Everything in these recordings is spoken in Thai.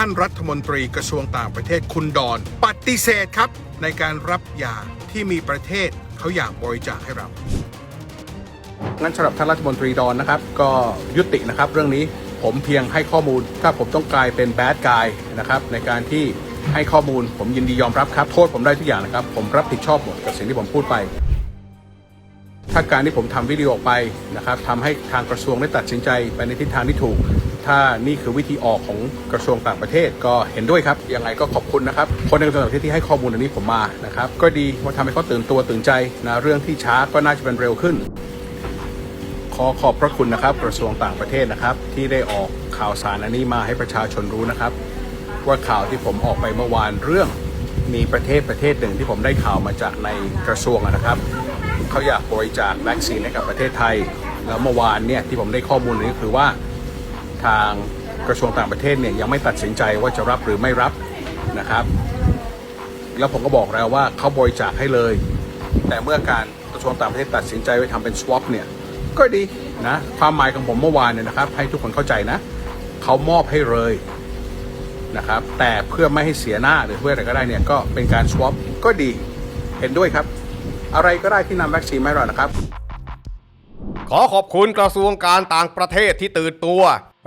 ท่านรัฐมนตรีกระทรวงต่างประเทศคุณดอน ปฏิเสธครับ ในการรับยาที่มีประเทศเขาอยากบริจาคให้เรางั้นสำหรับท่านรัฐมนตรีดอนนะครับ ก็ยุตินะครับ เรื่องนี้ผมเพียงให้ข้อมูล ถ้าผมต้องกลายเป็นแบดกายนะครับ ในการที่ให้ข้อมูลผมยินดียอมรับครับ โทษผมได้ทุกอย่างนะครับ ผมรับผิดชอบหมดกับสิ่งที่ผมพูดไปถ้าการที่ผมทำวิดีโอออกไปนะครับทำให้ทางกระทรวงได้ตัดสินใจไปในทิศทางที่ถูก ถ้านี่คือวิธีออกของกระทรวงต่างประเทศก็เห็นด้วยครับ ยังไงก็ขอบคุณนะครับ คนในกระทรวงต่างประเทศที่ให้ข้อมูลอันนี้ผมมานะครับ ก็ดีว่าทำให้เขาตื่นตัวตื่นใจนะเรื่องที่ช้าก็น่าจะเป็นเร็วขึ้น ขอขอบพระคุณนะครับ กระทรวงต่างประเทศนะครับ ที่ได้ออกข่าวสารอันนี้มาให้ประชาชนรู้นะครับ ว่าข่าวที่ผมออกไปเมื่อวานเรื่องมีประเทศประเทศหนึ่งที่ผมได้ข่าวมาจากในกระทรวงนะครับเขาอยากบริจาควัคซีนให้กับประเทศไทย แล้วเมื่อวานเนี่ยที่ผมได้ข้อมูลนี้คือว่า ทางกระทรวงต่างประเทศเนี่ยยังไม่ตัดสินใจว่าจะรับหรือไม่รับนะครับ แล้วผมก็บอกแล้วว่าเขาบริจาคให้เลย แต่เมื่อการกระทรวงต่างประเทศตัดสินใจไว้ทำเป็น swap เนี่ยก็ดีนะความหมายของผมเมื่อวานเนี่ยนะครับ ให้ทุกคนเข้าใจนะเขามอบให้เลยนะครับ แต่เพื่อไม่ให้เสียหน้าหรือเพื่ออะไรก็ได้เนี่ยก็เป็นการ swap ก็ดีเห็นด้วยครับ อะไรก็ได้ที่นำวัคซีนมาให้เรานะครับ ขอขอบคุณกระทรวงการต่างประเทศที่ตื่นตัว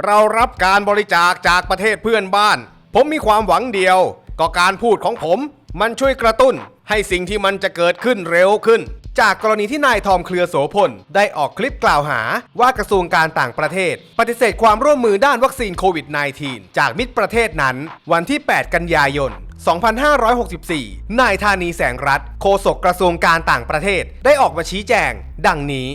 เรารับการบริจาคจากประเทศเพื่อนบ้าน ผมมีความหวังเดียว ก็การพูดของผมมันช่วยกระตุ้น ให้สิ่งที่มันจะเกิดขึ้นเร็วขึ้น จากกรณีที่นายทอมเครือโสพลได้ออกคลิปกล่าวหาว่ากระทรวงการต่างประเทศ ปฏิเสธความร่วมมือด้านวัคซีนโควิด -19 จากมิตรประเทศนั้น วันที่ 8 กันยายน2564 นายธานีแสงรัฐโฆษกกระทรวงการต่างประเทศ ได้ออกมาชี้แจง ดังนี้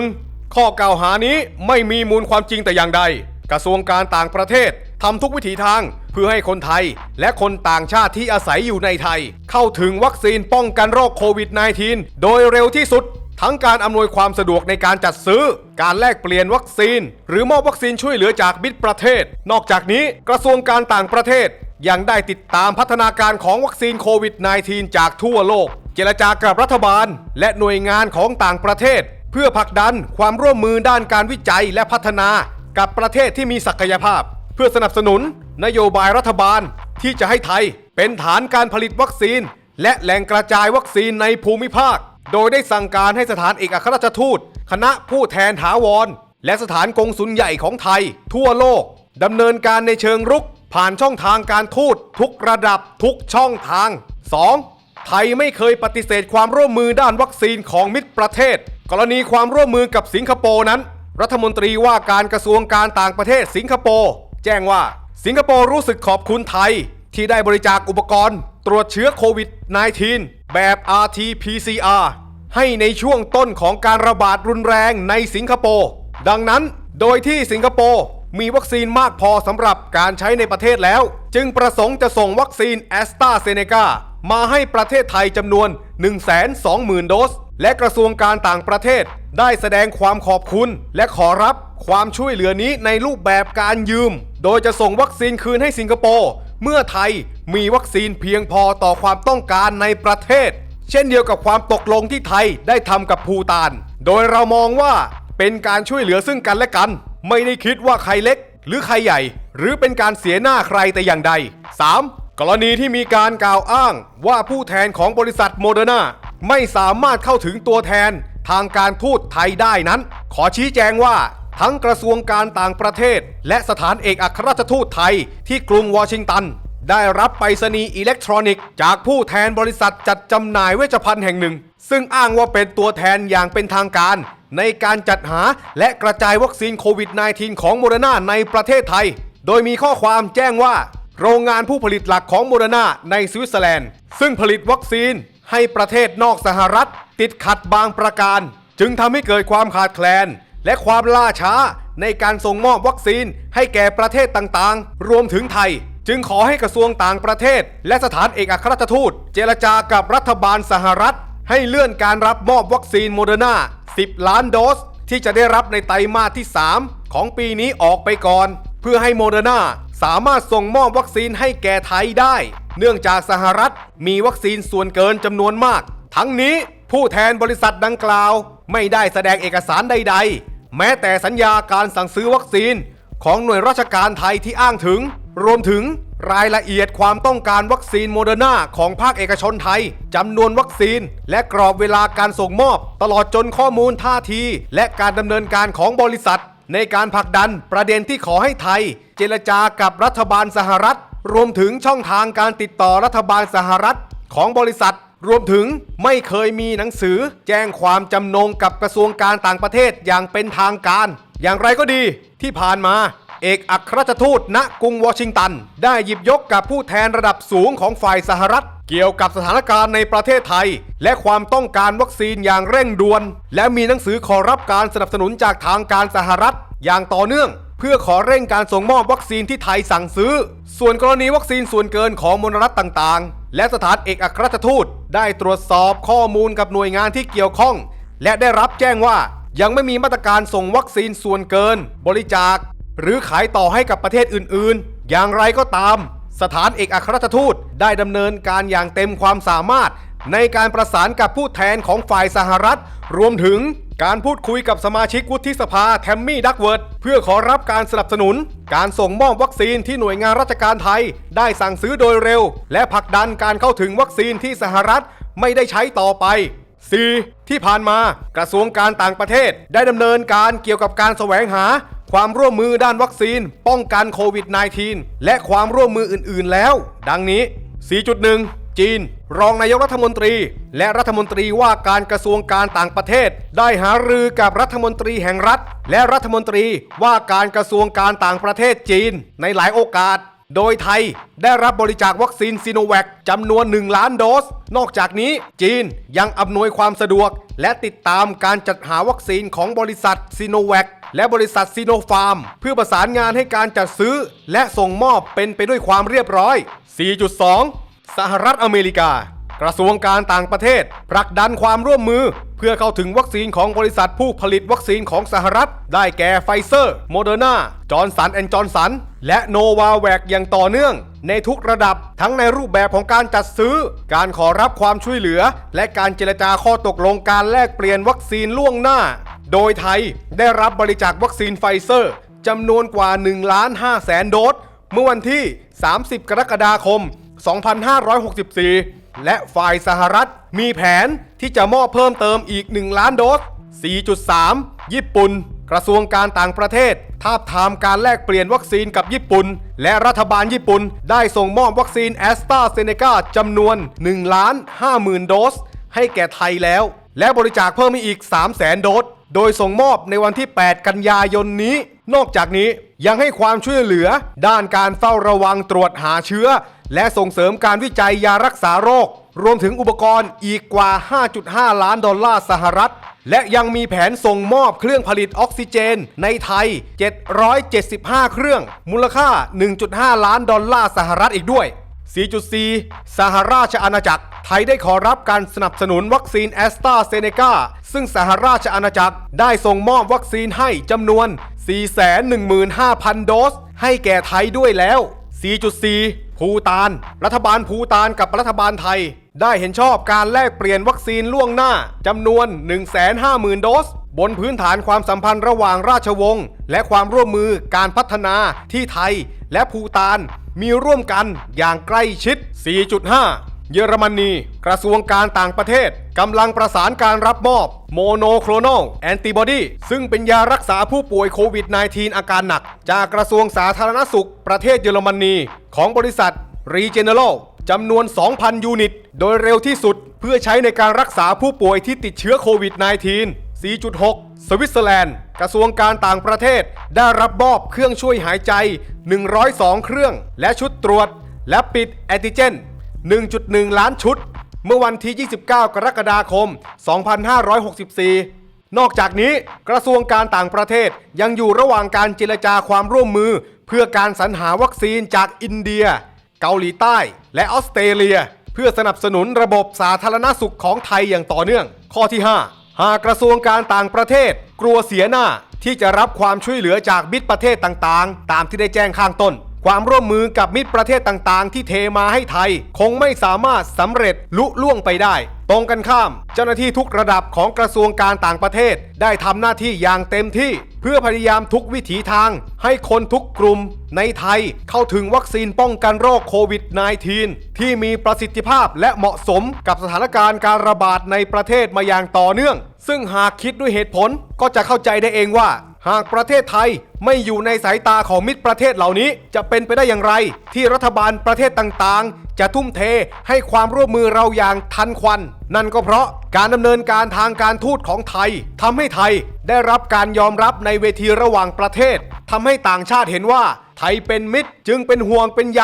1. ข้อกล่าวหานี้ไม่มีมูลความจริงแต่อย่างใด กระทรวงการต่างประเทศทำทุกวิถีทางเพื่อให้คนไทย และคนต่างชาติที่อาศัยอยู่ในไทย เข้าถึงวัคซีนป้องกันโรคโควิด -19 โดยเร็วที่สุด ทั้งการอำนวยความสะดวกในการจัดซื้อ การแลกเปลี่ยนวัคซีน หรือมอบวัคซีนช่วยเหลือจากมิตประเทศ นอกจากนี้กระทรวงการต่างประเทศ ยังได้ติดตามพัฒนาการของวัคซีนโควิด -19 จากทั่วโลก เจรจากับรัฐบาล และหน่วยงานของต่างประเทศ เพื่อผลักดันความร่วมมือด้านการวิจัยและพัฒนา กับประเทศที่มีศักยภาพ เพื่อสนับสนุนนโยบายรัฐบาลที่จะให้ไทยเป็นฐานการผลิตวัคซีน และแหล่งกระจายวัคซีนในภูมิภาค โดยได้สั่งการให้สถานเอกอัครราชทูต คณะผู้แทนถาวร และสถานกงสุลใหญ่ของไทย ทั่วโลกดำเนินการในเชิงรุก ผ่านช่องทางการทูตทุกระดับทุกช่องทาง 2. ไทยไม่เคยปฏิเสธความร่วมมือด้านวัคซีนของมิตรประเทศ กรณีความร่วมมือกับสิงคโปร์นั้น รัฐมนตรีว่าการกระทรวงการต่างประเทศสิงคโปร์แจ้งว่าสิงคโปร์รู้สึกขอบคุณไทย ที่ได้บริจาคอุปกรณ์ ตรวจเชื้อโควิด -19 แบบ RT-PCR ให้ในช่วงต้นของการระบาดรุนแรงในสิงคโปร์ดังนั้น โดยที่สิงคโปร์มีวัคซีนมากพอสำหรับการใช้ในประเทศแล้ว จึงประสงค์จะส่งวัคซีนแอสตราเซเนกามาให้ประเทศไทยจำนวน 120,000 โดส และกระทรวงการต่างประเทศ ได้แสดงความขอบคุณ และขอรับความช่วยเหลือนี้ในรูปแบบการยืม โดยจะส่งวัคซีนคืนให้สิงคโปร์เมื่อไทยมีวัคซีนเพียงพอต่อความต้องการในประเทศ เช่นเดียวกับความตกลงที่ไทยได้ทำกับภูตาน โดยเรามองว่าเป็นการช่วยเหลือซึ่งกันและกัน ไม่ได้คิดว่าใครเล็ก หรือใครใหญ่ หรือเป็นการเสียหน้าใครแต่อย่างใด 3. กรณีที่มีการกล่าวอ้างว่าผู้แทนของบริษัทโมเดอร์นา ไม่สามารถเข้าถึงตัวแทนทางการทูตไทยได้นั้น ขอชี้แจงว่าทั้งกระทรวงการต่างประเทศ และสถานเอกอัครราชทูตไทยที่กรุงวอชิงตัน ได้รับไปรษณีย์อิเล็กทรอนิกส์ จากผู้แทนบริษัทจัดจำหน่ายเวชภัณฑ์แห่งหนึ่ง ซึ่งอ้างว่าเป็นตัวแทนอย่างเป็นทางการ ในการจัดหาและกระจายวัคซีนโควิด -19 ของโมเดอร์นาในประเทศไทย โดยมีข้อความแจ้งว่า โรงงานผู้ผลิตหลักของโมเดอร์นาในสวิตเซอร์แลนด์ ซึ่งผลิตวัคซีน ให้ประเทศนอกสหรัฐ ติดขัดบางประการ จึงทำให้เกิดความขาดแคลน และความล่าช้าในการส่งมอบวัคซีนให้แก่ประเทศต่างๆ รวมถึงไทย จึงขอให้กระทรวงต่างประเทศ และสถานเอกอัครราชทูต เจรจากับรัฐบาลสหรัฐ ให้เลื่อนการรับมอบวัคซีนโมเดอร์นา10 ล้านโดส ที่จะได้รับในไตรมาสที่ 3 ของปีนี้ออกไปก่อน เพื่อให้โมเดอร์นาสามารถส่งมอบวัคซีนให้แก่ไทยได้ เนื่องจากสหรัฐมีวัคซีนส่วนเกินจำนวนมาก ทั้งนี้ผู้แทนบริษัทดังกล่าว ไม่ได้แสดงเอกสารใด ๆ แม้แต่สัญญาการสั่งซื้อวัคซีนของหน่วยราชการไทยที่อ้างถึง รวมถึงรายละเอียดความต้องการวัคซีนโมเดอร์นาของภาคเอกชนไทยจำนวนวัคซีน และกรอบเวลาการส่งมอบ ตลอดจนข้อมูลท่าที และการดำเนินการของบริษัท ในการผลักดันประเด็นที่ขอให้ไทย เจรจากับรัฐบาลสหรัฐ รวมถึงช่องทางการติดต่อรัฐบาลสหรัฐของบริษัท รวมถึงไม่เคยมีหนังสือ แจ้งความจำนงกับกระทรวงการต่างประเทศอย่างเป็นทางการ อย่างไรก็ดีที่ผ่านมา เอกอัครราชทูตณกรุงวอชิงตัน ได้หยิบยกกับผู้แทนระดับสูงของฝ่ายสหรัฐ เกี่ยวกับสถานการณ์ในประเทศไทย และความต้องการวัคซีนอย่างเร่งด่วน และมีหนังสือขอรับการสนับสนุนจากทางการสหรัฐ อย่างต่อเนื่อง เพื่อขอเร่งการส่งมอบวัคซีนที่ไทยสั่งซื้อ ส่วนกรณีวัคซีนส่วนเกินของมลรัฐต่างๆ และสถานเอกอัครราชทูต ได้ตรวจสอบข้อมูลกับหน่วยงานที่เกี่ยวข้อง และได้รับแจ้งว่ายังไม่มีมาตรการส่งวัคซีนส่วนเกิน บริจาค หรือขายต่อให้กับประเทศอื่นๆ อย่างไรก็ตาม สถานเอกอัครราชทูตได้ดำเนินการอย่างเต็มความสามารถ ในการประสานกับผู้แทนของฝ่ายสหรัฐ รวมถึงการพูดคุยกับสมาชิกวุฒิสภาแทมมี่ดักเวิร์ดเพื่อขอรับการสนับสนุน การส่งมอบวัคซีนที่หน่วยงานราชการไทย ได้สั่งซื้อโดยเร็ว และผลักดันการเข้าถึงวัคซีนที่สหรัฐไม่ได้ใช้ต่อไป 4. ที่ผ่านมากระทรวงการต่างประเทศได้ดำเนินการเกี่ยวกับการแสวงหา ความร่วมมือด้านวัคซีน ป้องกันโควิด -19 และความร่วมมืออื่น ๆ แล้ว ดังนี้ 4.1 จีน รองนายกรัฐมนตรี และรัฐมนตรีว่าการกระทรวงการต่างประเทศ ได้หารือกับรัฐมนตรีแห่งรัฐ และรัฐมนตรีว่าการกระทรวงการต่างประเทศจีน ในหลายโอกาสโดยไทยได้รับบริจาควัคซีนซีโนแวคจำนวน 1 ล้านโดส นอกจากนี้จีนยังอำนวยความสะดวก และติดตามการจัดหาวัคซีนของบริษัทซีโนแวค และบริษัทซีโนฟาร์ม เพื่อประสานงานให้การจัดซื้อ และส่งมอบเป็นไปด้วยความเรียบร้อย 4.2 สหรัฐอเมริกา กระทรวงการต่างประเทศผลักดันความร่วมมือ เพื่อเข้าถึงวัคซีนของบริษัทผู้ผลิตวัคซีนของสหรัฐ ได้แก่ไฟเซอร์ โมเดอร์นาจอร์นสันแอนด์จอร์นสัน และโนวาแวกอย่างต่อเนื่อง ในทุกระดับทั้งในรูปแบบของการจัดซื้อ การขอรับความช่วยเหลือ และการเจรจาข้อตกลงการแลกเปลี่ยนวัคซีนล่วงหน้า โดยไทยได้รับบริจาควัคซีนไฟเซอร์จำนวนกว่า1ล้าน5แสนโดส เมื่อวันที่ 30 กรกฎาคม 2564 และฝ่ายสหรัฐมีแผนที่จะมอบเพิ่มเติมอีก 1 ล้านโดส 4.3 ญี่ปุ่น กระทรวงการต่างประเทศทาบทามการแลกเปลี่ยนวัคซีนกับญี่ปุ่น และรัฐบาลญี่ปุ่น ได้ส่งมอบวัคซีนแอสตราเซเนกาจำนวน1ล้าน50,000 โดส ให้แก่ไทยแล้ว และบริจาคเพิ่มอีก 3 0 0 0 0 0 โดส โดยส่งมอบในวันที่ 8 กันยายนนี้ นอกจากนี้ ยังให้ความช่วยเหลือ ด้านการเฝ้าระวังตรวจหาเชื้อ และส่งเสริมการวิจัยยารักษาโรค รวมถึงอุปกรณ์อีกกว่า 5.5 ล้านดอลลาร์สหรัฐ และยังมีแผนส่งมอบเครื่องผลิตออกซิเจน ในไทย 775 เครื่อง มูลค่า 1.5 ล้านดอลลาร์สหรัฐอีกด้วย 4.4 สหราชอาณาจักร ไทยได้ขอรับการสนับสนุนวัคซีนแอสตราเซเนกาซึ่งสหราชอาณาจักรได้ส่งมอบวัคซีนให้จำนวน 415,000 โดส ให้แก่ไทยด้วยแล้ว 4.4 ภูตาน รัฐบาลภูตานกับรัฐบาลไทย ได้เห็นชอบการแลกเปลี่ยนวัคซีนล่วงหน้าจำนวน 150,000 โดส บนพื้นฐานความสัมพันธ์ระหว่างราชวงศ์และความร่วมมือการพัฒนาที่ไทยและภูตาน มีร่วมกันอย่างใกล้ชิด 4.5 เยอรมนี กระทรวงการต่างประเทศกำลังประสานการรับมอบโมโนโคลน a ลแอนติบอดีซึ่งเป็นยารักษาผู้ป่วยโควิด -19 อาการหนัก จากกระทรวงสาธารณสุขประเทศเยอรมนี ของบริษัทรีเจเน r ร l จำนวน 2,000 ยูนิต โดยเร็วที่สุด เพื่อใช้ในการรักษาผู้ป่วยที่ติดเชื้อโควิด -19 4.6 สวิตเซอร์แลนด์ กระทรวงการต่างประเทศ ได้รับมอบเครื่องช่วยหายใจ 102 เครื่อง และชุดตรวจ และปิดแอนติเจน 1.1 ล้านชุด เมื่อวันที่ 29 กรกฎาคม 2564 นอกจากนี้กระทรวงการต่างประเทศยังอยู่ระหว่างการเจรจาความร่วมมือ เพื่อการสรรหาวัคซีนจากอินเดีย เกาหลีใต้ และออสเตรเลีย เพื่อสนับสนุนระบบสาธารณสุขของไทยอย่างต่อเนื่อง ข้อที่ 5 หากกระทรวงการต่างประเทศ กลัวเสียหน้าที่จะรับความช่วยเหลือจากบิดประเทศต่างๆ ตามที่ได้แจ้งข้างต้น ความร่วมมือกับมิตรประเทศต่างๆ ที่เทมาให้ไทย คงไม่สามารถสำเร็จลุล่วงไปได้ ตรงกันข้าม เจ้าหน้าที่ทุกระดับของกระทรวงการต่างประเทศ ได้ทำหน้าที่อย่างเต็มที่ เพื่อพยายามทุกวิถีทาง ให้คนทุกกลุ่มในไทยเข้าถึงวัคซีนป้องกันโรคโควิด -19 ที่มีประสิทธิภาพและเหมาะสมกับสถานการณ์การระบาดในประเทศมาอย่างต่อเนื่อง ซึ่งหากคิดด้วยเหตุผลก็จะเข้าใจได้เองว่า หากประเทศไทยไม่อยู่ในสายตาของมิตรประเทศเหล่านี้ จะเป็นไปได้อย่างไร ที่รัฐบาลประเทศต่างๆ จะทุ่มเทให้ความร่วมมือเราอย่างทันควัน นั่นก็เพราะการดำเนินการทางการทูตของไทยทำให้ไทยได้รับการยอมรับในเวทีระหว่างประเทศ ทำให้ต่างชาติเห็นว่าไทยเป็นมิตรจึงเป็นห่วงเป็นใย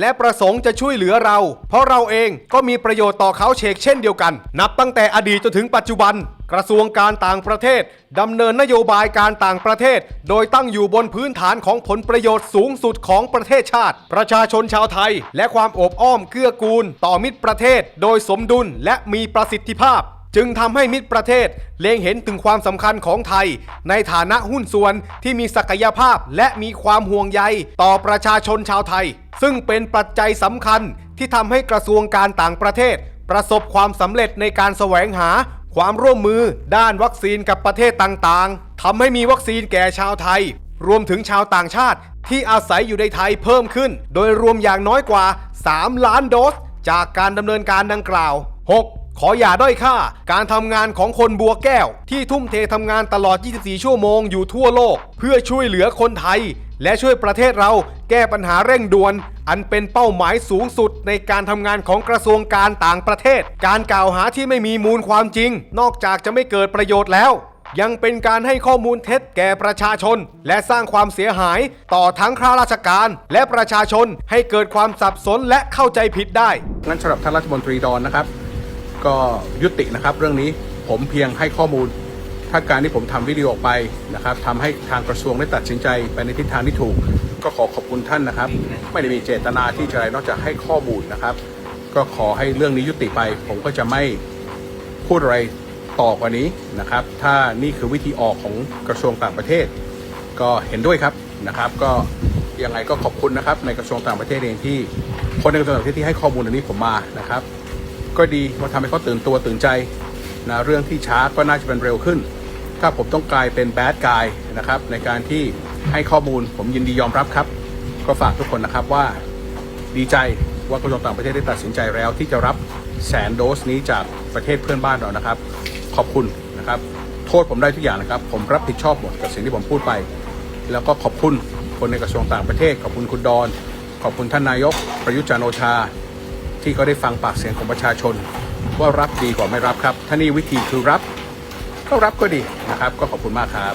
และประสงค์จะช่วยเหลือเรา เพราะเราเองก็มีประโยชน์ต่อเขาเชกเช่นเดียวกัน นับตั้งแต่อดีตจนถึงปัจจุบัน กระทรวงการต่างประเทศดำเนินนโยบายการต่างประเทศ โดยตั้งอยู่บนพื้นฐานของผลประโยชน์สูงสุดของประเทศชาติ ประชาชนชาวไทย และความโอบอ้อมเกื้อกูล ต่อมิตรประเทศ โดยสมดุลและมีประสิทธิภาพ จึงทำให้มิตรประเทศเล็งเห็นถึงความสำคัญของไทย ในฐานะหุ้นส่วนที่มีศักยภาพและมีความห่วงใยต่อประชาชนชาวไทย ซึ่งเป็นปัจจัยสำคัญที่ทำให้กระทรวงการต่างประเทศ ประสบความสำเร็จในการแสวงหาความร่วมมือด้านวัคซีนกับประเทศต่างๆทำให้มีวัคซีนแก่ชาวไทย รวมถึงชาวต่างชาติที่อาศัยอยู่ในไทยเพิ่มขึ้น โดยรวมอย่างน้อยกว่า 3 ล้านโดส จากการดำเนินการดังกล่าว 6. ขออย่าด้อยค่า การทำงานของคนบัวแก้ว ที่ทุ่มเททำงานตลอด 24 ชั่วโมงอยู่ทั่วโลก เพื่อช่วยเหลือคนไทย และช่วยประเทศเราแก้ปัญหาเร่งด่วน อันเป็นเป้าหมายสูงสุดในการทำงานของกระทรวงการต่างประเทศ การกล่าวหาที่ไม่มีมูลความจริง นอกจากจะไม่เกิดประโยชน์แล้วยังเป็นการให้ข้อมูลเท็จแก่ประชาชน และสร้างความเสียหายต่อทั้งข้าราชการ และประชาชนให้เกิดความสับสนและเข้าใจผิดได้งั้นสำหรับท่านรัฐมนตรีดอนนะครับ ก็ยุตินะครับ เรื่องนี้ผมเพียงให้ข้อมูล ถ้าการที่ผมทำวิดีโอออกไปนะครับทำให้ทางกระทรวงได้ตัดสินใจไปในทิศทางที่ถูก ก็ขอขอบคุณท่านนะครับ ไม่ได้มีเจตนาที่จะอะไรนอกจากให้ข้อมูลนะครับ ก็ขอให้เรื่องนี้ยุติไป ผมก็จะไม่พูดอะไรต่อกว่านี้นะครับ ถ้านี่คือวิธีออกของกระทรวงต่างประเทศ ก็เห็นด้วยครับนะครับ ก็ยังไงก็ขอบคุณนะครับ ในกระทรวงต่างประเทศเองที่คนในกระทรวงต่างประเทศที่ให้ข้อมูลอันนี้ผมมานะครับ ก็ดีมาทำให้เขาตื่นตัวตื่นใจนะเรื่องที่ช้าก็น่าจะเป็นเร็วขึ้น ถ้าผมต้องกลายเป็นแบดกายนะครับในการที่ให้ข้อมูลผมยินดียอมรับครับ ก็ฝากทุกคนนะครับว่าดีใจว่ากระทรวงต่างประเทศได้ตัดสินใจแล้ว ที่จะรับแสนโดสนี้จากประเทศเพื่อนบ้านเรานะครับ ขอบคุณนะครับ โทษผมได้ทุกอย่างนะครับ ผมรับผิดชอบหมดกับสิ่งที่ผมพูดไป แล้วก็ขอบคุณคนในกระทรวงต่างประเทศ ขอบคุณคุณดอน ขอบคุณท่านนายก ประยุทธ์จันโอชา ที่เขาได้ฟังปากเสียงของประชาชน ว่ารับดีกว่าไม่รับครับท่านี่วิธีคือรับ ก็รับก็ดีนะครับ ก็ขอบคุณมากครับ